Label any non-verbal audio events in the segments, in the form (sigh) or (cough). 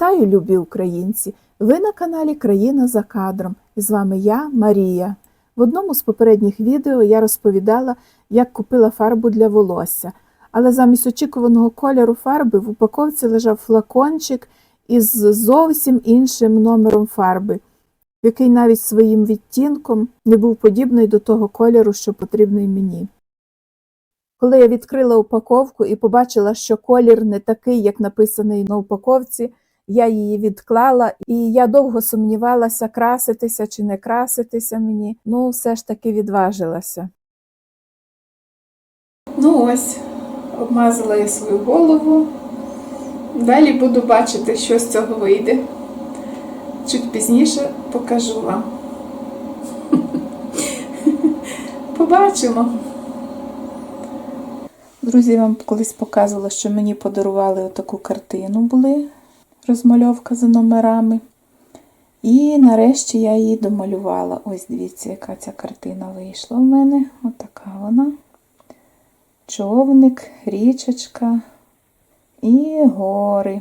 Вітаю, любі українці! Ви на каналі Країна за кадром. І з вами я, Марія. В одному з попередніх відео я розповідала, як купила фарбу для волосся. Але замість очікуваного кольору фарби в упаковці лежав флакончик із зовсім іншим номером фарби, який навіть своїм відтінком не був подібний до того кольору, що потрібний мені. Коли я відкрила упаковку і побачила, що колір не такий, як написаний на упаковці, я її відклала, і я довго сумнівалася, краситися чи не краситися мені. Ну, все ж таки відважилася. Ну ось, обмазала я свою голову. Далі буду бачити, що з цього вийде. Чуть пізніше покажу вам. (laughs) Побачимо. Друзі, вам колись показувала, що мені подарували отаку картину були, розмальовка за номерами. І нарешті я її домалювала. Ось дивіться, яка ця картина вийшла в мене. Отака вона. Човник, річечка і гори.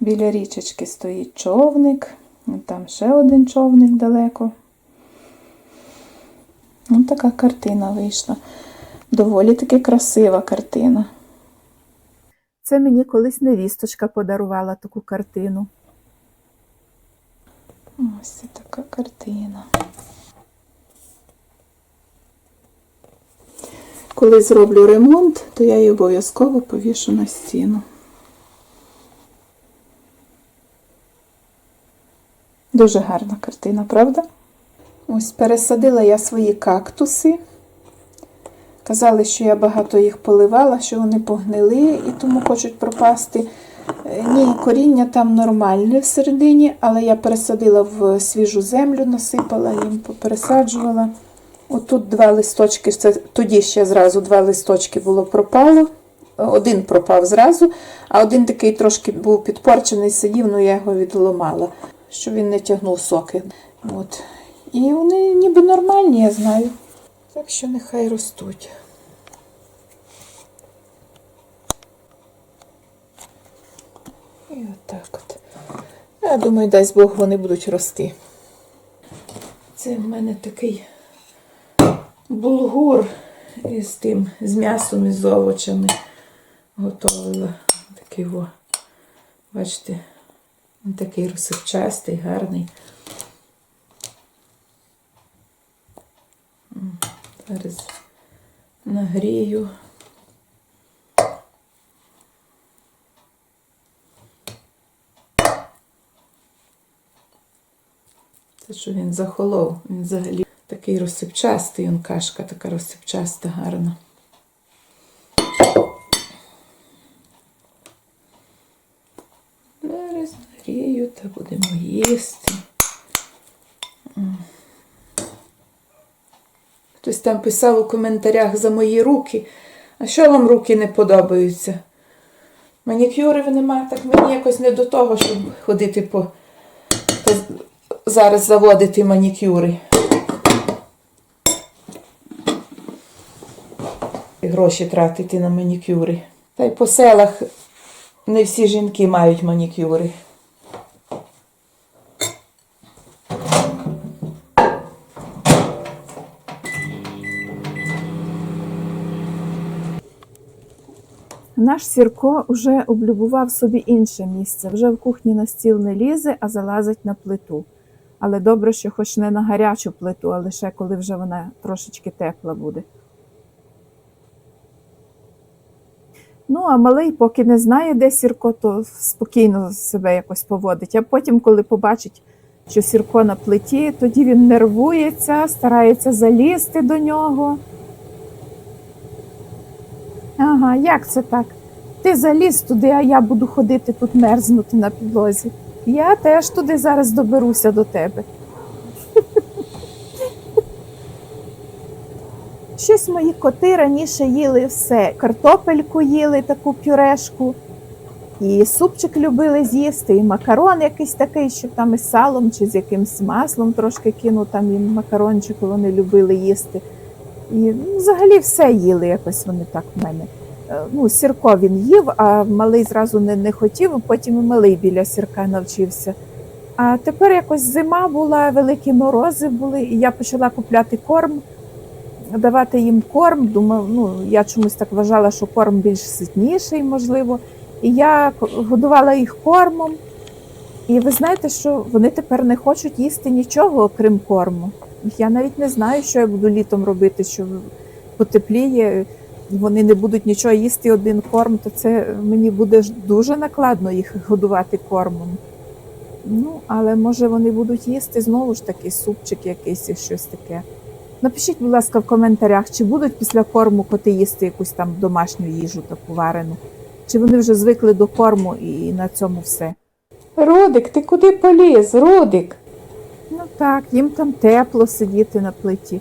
Біля річечки стоїть човник. Там ще один човник далеко. Ось така картина вийшла. Доволі таки красива картина. Це мені колись невісточка подарувала таку картину. Ось це така картина. Коли зроблю ремонт, то я її обов'язково повішу на стіну. Дуже гарна картина, правда? Ось пересадила я свої кактуси. Казали, що я багато їх поливала, що вони погнили і тому хочуть пропасти. Е, Ні, коріння там нормальне всередині, але я пересадила в свіжу землю, насипала їм, попересаджувала. Отут два листочки, це тоді ще зразу два листочки було пропало. Один пропав зразу, а один такий трошки був підпорчений, сидів, ну я його відломала, щоб він не тягнув соки. От. І вони ніби нормальні, я знаю. Так що нехай ростуть. І отак от. Я думаю, дасть Бог, вони будуть рости. Це в мене такий булгур із тим, з м'ясом і з овочами готовила. Такий о. Бачите, він такий розсипчастий, гарний. Зараз нагрію. Це що він захолов. Він взагалі такий розсипчастий, он кашка така розсипчаста, гарна. Зараз нагрію та будемо їсти. Хтось там писав у коментарях за мої руки. А що вам руки не подобаються? Манікюрів нема, так мені якось не до того, щоб ходити по зараз заводити манікюри. І Гроші тратити на манікюри. Та й по селах не всі жінки мають манікюри. Наш Сірко вже облюбував собі інше місце. Вже в кухні на стіл не лізе, а залазить на плиту. Але добре, що хоч не на гарячу плиту, а лише коли вже вона трошечки тепла буде. Ну, а малий, поки не знає, де Сірко, то спокійно себе якось поводить. А потім, коли побачить, що Сірко на плиті, тоді він нервується, старається залізти до нього. Ага, як це так? Ти заліз туди, а я буду ходити тут мерзнути на підлозі. Я теж туди зараз доберуся до тебе. Щось мої коти раніше їли все. Картопельку їли, таку пюрешку, і супчик любили з'їсти, і макарон якийсь такий, що там із салом чи з якимсь маслом трошки кину там їм макарончику вони любили їсти. І взагалі все їли якось вони так в мене. Е, Ну, сірко він їв, а малий зразу не, не хотів, потім і малий біля сірка навчився. А тепер якось зима була, великі морози були, і я почала купляти корм, давати їм корм. Думав, ну я чомусь так вважала, що корм більш ситніший, можливо. І я годувала їх кормом. І ви знаєте, що вони тепер не хочуть їсти нічого, окрім корму. Я навіть не знаю, що я буду літом робити, що потепліє, вони не будуть нічого їсти один корм, то це мені буде дуже накладно їх годувати кормом. Ну, але може вони будуть їсти знову ж таки супчик якийсь і щось таке. Напишіть, будь ласка, в коментарях, чи будуть після корму коти їсти якусь там домашню їжу таку варену, чи вони вже звикли до корму і на цьому все. Родик, ти куди поліз? Родик. Ну так, їм там тепло сидіти на плиті.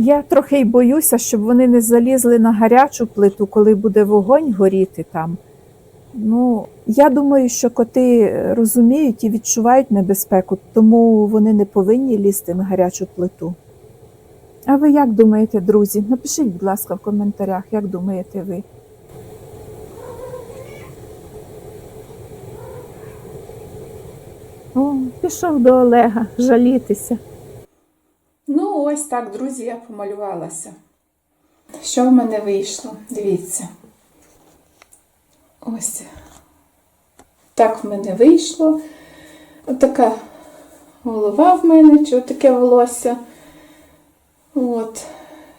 Я трохи й боюся, щоб вони не залізли на гарячу плиту, коли буде вогонь горіти там. Ну, я думаю, що коти розуміють і відчувають небезпеку, тому вони не повинні лізти на гарячу плиту. А ви як думаєте, друзі? Напишіть, будь ласка, в коментарях, як думаєте ви? О, пішов до Олега жалітися. Ось так, друзі, я помалювалася. Що в мене вийшло? Дивіться. Ось. Так в мене вийшло. Отака голова в мене, чи таке волосся. От.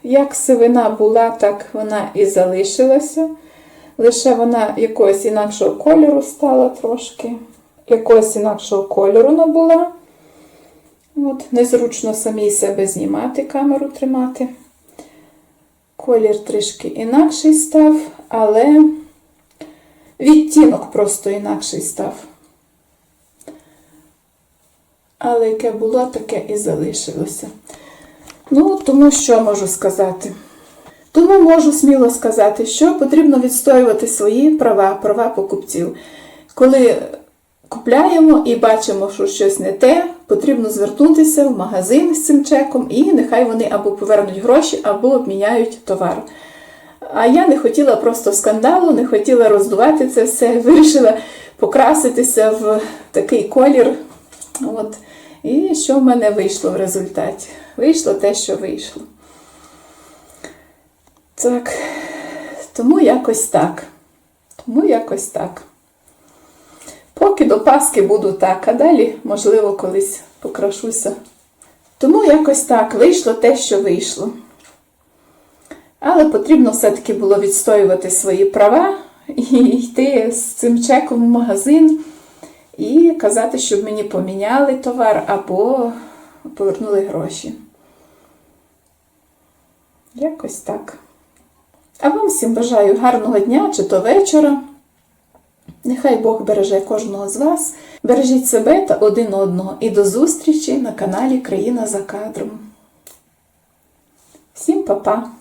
Як сивина була, так вона і залишилася. Лише вона якогось інакшого кольору стала трошки. Якогось інакшого кольору набула. От, незручно самій себе знімати, камеру тримати. Колір трішки інакший став, але відтінок просто інакший став. Але яке було, таке і залишилося. Ну, тому що можу сказати? Тому можу сміло сказати, що потрібно відстоювати свої права, права покупців. Коли купляємо і бачимо, що щось не те, потрібно звернутися в магазин з цим чеком, і нехай вони або повернуть гроші, або обміняють товар. А я не хотіла просто скандалу, не хотіла роздувати це все, (laughs) вирішила покраситися в такий колір. От. І що в мене вийшло в результаті? Вийшло те, що вийшло. Так, тому якось так. Тому якось так. Поки до Паски буду так, а далі, можливо, колись покрашуся. Тому якось так вийшло те, що вийшло. Але потрібно все-таки було відстоювати свої права і йти з цим чеком в магазин і казати, щоб мені поміняли товар або повернули гроші. Якось так. А вам всім бажаю гарного дня чи то вечора. Нехай Бог береже кожного з вас. Бережіть себе та один одного. І до зустрічі на каналі Країна за кадром. Всім па-па!